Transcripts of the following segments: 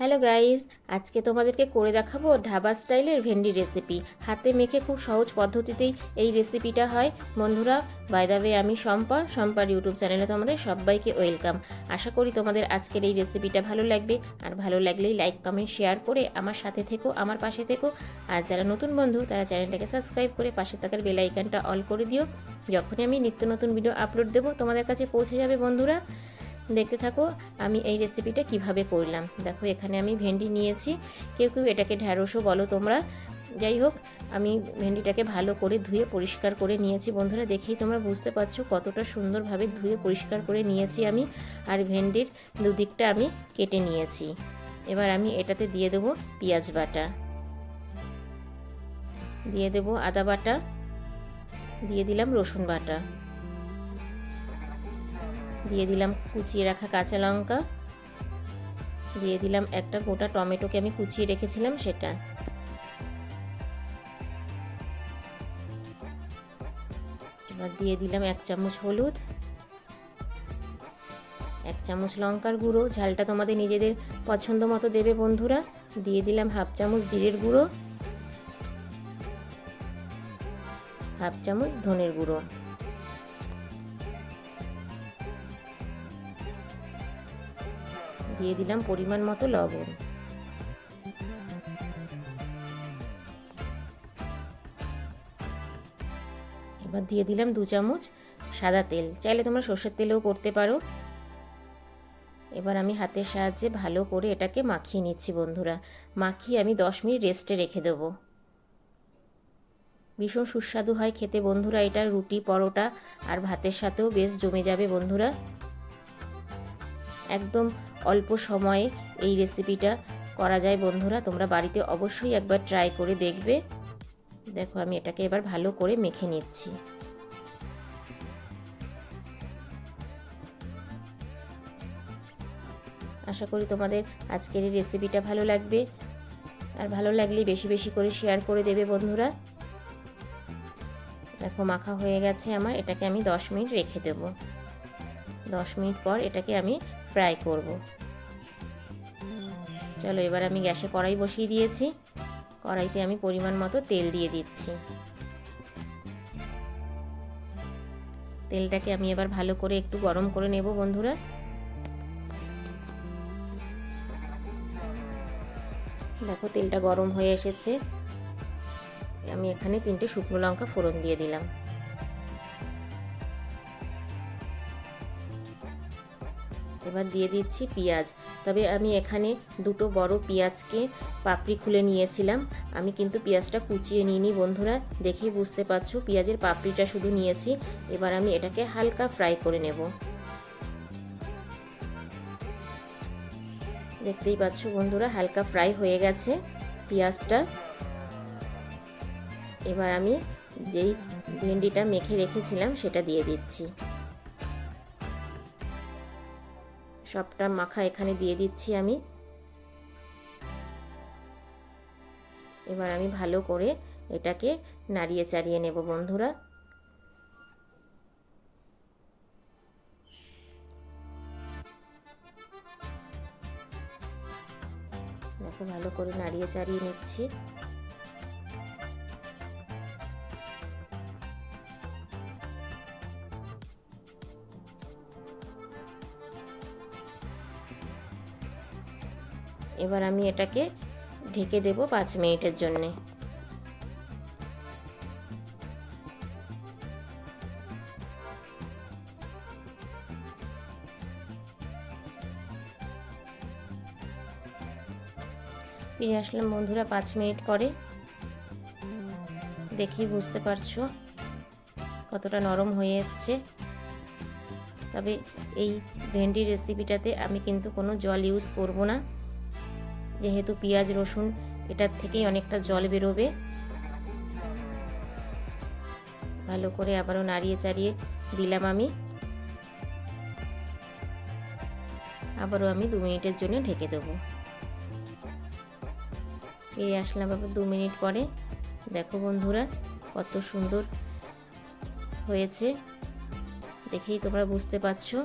Hello guys, আজকে তোমাদেরকে করে দেখাবো ঢাবা স্টাইলের ভেন্ডি রেসিপি হাতে মেখে খুব সহজ পদ্ধতিতেই এই রেসিপিটা হয়। বন্ধুরা বাইদাবে আমি শম্পা, শম্পার ইউটিউব চ্যানেলে তোমাদের সবাইকে ওয়েলকাম আশা করি তোমাদের আজকের এই রেসিপিটা ভালো লাগবে। আর ভালো লাগলেই লাইক কমেন্ট শেয়ার করে আমার সাথে থেকো, আমার পাশে থেকো। আর যারা নতুন বন্ধু, তারা চ্যানেলটাকে সাবস্ক্রাইব করে পাশে থাকার বেলাইকানটা অল করে দিও। যখনই আমি নিত্য নতুন ভিডিও আপলোড দেবো, তোমাদের কাছে পৌঁছে যাবে, বন্ধুরা। দেখতে থাকো আমি এই রেসিপিটা কীভাবে করলাম। দেখো, এখানে আমি ভেন্ডি নিয়েছি। কেউ কেউ এটাকে ঢ্যাঁড়সও বলো তোমরা। যাই হোক, আমি ভেন্ডিটাকে ভালো করে ধুয়ে পরিষ্কার করে নিয়েছি। বন্ধুরা, দেখেই তোমরা বুঝতে পারছ কতটা সুন্দরভাবে ধুয়ে পরিষ্কার করে নিয়েছি আমি। আর ভেন্ডির দুদিকটা আমি কেটে নিয়েছি। এবার আমি এটাতে দিয়ে দেবো পেঁয়াজ বাটা। দিয়ে দেবো আদা বাটা। দিয়ে দিলাম রসুন বাটা। দিয়ে দিলাম কুচিয়ে রাখা কাঁচা লঙ্কা। দিয়ে দিলাম একটা গোটা টমেটোকে আমি কুচিয়ে রেখেছিলাম সেটা। এবার দিয়ে দিলাম এক চামচ হলুদ। এক চামচ লঙ্কার গুঁড়ো। ঝালটা তোমাদের নিজেদের পছন্দ মতো দেবে বন্ধুরা। দিয়ে দিলাম হাফ চামচ জিরের গুঁড়ো। হাফ চামচ ধনের গুঁড়ো। দিয়ে দিলাম পরিমাণ মতো লবণ। এবার দিয়ে দিলাম দু চামচ সাদা তেল। চাইলে তোমরা সর্ষের তেলেও করতে পারো। এবার আমি হাতের সাহায্যে ভালো করে এটাকে মাখিয়ে নিচ্ছি বন্ধুরা। মাখিয়ে আমি দশ মিনিট রেস্টে রেখে দেবো। ভীষণ সুস্বাদু হয় খেতে বন্ধুরা, এটা রুটি, পরোটা আর ভাতের সাথেও বেশ জমে যাবে বন্ধুরা। একদম অল্প সময়ে এই রেসিপিটা করা যায় বন্ধুরা। তোমরা বাড়িতে অবশ্যই একবার ট্রাই করে দেখবে। দেখো, আমি এটাকে এবার ভালো করে মেখে নিচ্ছি। আশা করি তোমাদের আজকের এই রেসিপিটা ভালো লাগবে। আর ভালো লাগলে বেশি বেশি করে শেয়ার করে দেবে বন্ধুরা। দেখো, মাখা হয়ে গেছে আমার। এটাকে আমি দশ মিনিট রেখে দেব। দশ মিনিট পর এটাকে আমি ফ্রাই করব। চলো এবার আমি গ্যাসে কড়াই বসিয়ে দিয়েছি। কড়াইতে আমি পরিমাণ মতো তেল দিয়ে দিচ্ছি। তেলটাকে আমি এবার ভালো করে একটু গরম করে নেব বন্ধুরা। দেখো তেলটা গরম হয়ে এসেছে। আমি এখানে তিনটে শুকনো লঙ্কা ফোড়ন দিয়ে দিলাম। এবার দিয়ে দিচ্ছি পেঁয়াজ। তবে আমি এখানে দুটো বড় পেঁয়াজকে পাপড়ি খুলে নিয়েছিলাম। আমি কিন্তু পেঁয়াজটা কুচিয়ে নিইনি বন্ধুরা দেখেই বুঝতে পারছ পেঁয়াজের পাপড়িটা শুধু নিয়েছি। এবার আমি এটাকে হালকা ফ্রাই করে নেব। দেখতেই পাচ্ছ বন্ধুরা, হালকা ফ্রাই হয়ে গেছে পেঁয়াজটা। এবার আমি যেই ভেন্ডিটা মেখে রেখেছিলাম সেটা দিয়ে দিচ্ছি। সবটা মাখা এখানে দিয়ে দিচ্ছি আমি। এবার আমি ভালো করে এটাকে নাড়িয়ে চাড়িয়ে নেব বন্ধুরা। দেখো, ভালো করে নাড়িয়ে চাড়িয়ে নিচ্ছি। এবার আমি এটাকে ঢেকে দেব পাঁচ মিনিটের জন্যে। ফিরে আসলাম বন্ধুরা পাঁচ মিনিট পরে। দেখি বুঝতে পারছ কতটা নরম হয়ে এসছে। তবে এই ভেন্ডি রেসিপিটাতে আমি কিন্তু কোনো জল ইউজ করব না। যেহেতু পেঁয়াজ, রসুন, এটার থেকেই অনেকটা জল বেরোবে। ভালো করে আবারও নাড়িয়ে চাড়িয়ে দিলাম আমি। আবারও আমি দু মিনিটের জন্য ঢেকে দেবো। ফিরে আসলাম আবার দু মিনিট পরে। দেখো বন্ধুরা, কত সুন্দর হয়েছে। দেখেই তোমরা বুঝতে পারছ।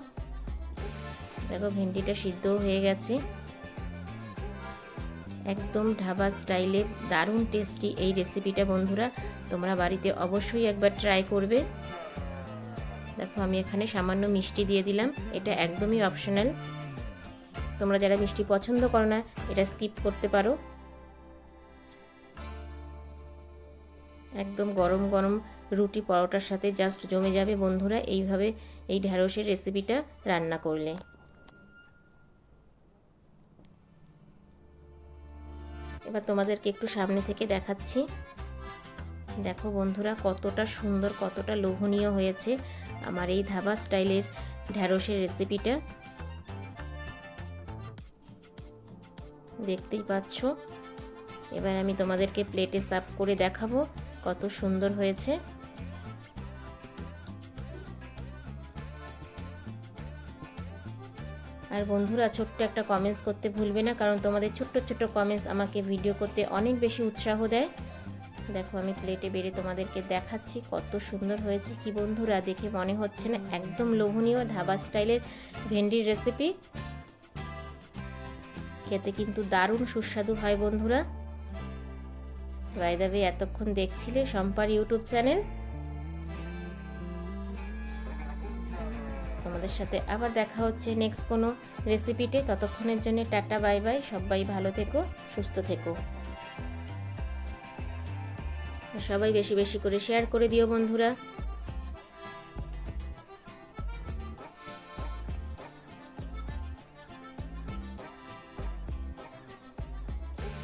দেখো ভেন্ডিটা সিদ্ধও হয়ে গেছে। একদম ঢাবা স্টাইলে দারুণ টেস্টি এই রেসিপিটা বন্ধুরা, তোমরা বাড়িতে অবশ্যই একবার ট্রাই করবে। দেখো, আমি এখানে সামান্য মিষ্টি দিয়ে দিলাম, এটা একদমই অপশনাল তোমরা যারা মিষ্টি পছন্দ করো না, এটা স্কিপ করতে পারো। একদম গরম গরম রুটি পরোটার সাথে জাস্ট জমে যাবে বন্ধুরা, এইভাবে এই ঢ্যাঁড়সের রেসিপিটা রান্না করলে। এবার তোমাদেরকে একটু সামনে থেকে দেখাচ্ছি। দেখো বন্ধুরা, কতটা সুন্দর, কতটা লোভনীয় হয়েছে আমার এই ধাবা স্টাইলের ঢ্যাঁড়সের রেসিপিটা। দেখতেই পাচ্ছ? এবার আমি তোমাদেরকে প্লেটে সার্ভ করে দেখাবো কত সুন্দর হয়েছে। আর বন্ধুরা, ছোট্ট একটা কমেন্টস করতে ভুলবে না, কারণ তোমাদের ছোট্ট ছোট্ট কমেন্টস আমাকে ভিডিও করতে অনেক বেশি উৎসাহ দেয়। দেখো, আমি প্লেটে বেড়ে তোমাদেরকে দেখাচ্ছি কত সুন্দর হয়েছে। কি বন্ধুরা, দেখে মনে হচ্ছে না, একদম লোভনীয় ধাবা স্টাইলের ভেন্ডির রেসিপি খেতে কিন্তু দারুণ সুস্বাদু হয় বন্ধুরা। বাইদাবে এতক্ষণ দেখছিলে সম্পার ইউটিউব চ্যানেল তোমাদের সাথে আবার দেখা হচ্ছে নেক্সট কোনো রেসিপিতে ততক্ষণের জন্য টাটা বাই বাই সবাই ভালো থেকো, সুস্থ থেকো। সবাই বেশি বেশি করে শেয়ার করে দিও বন্ধুরা।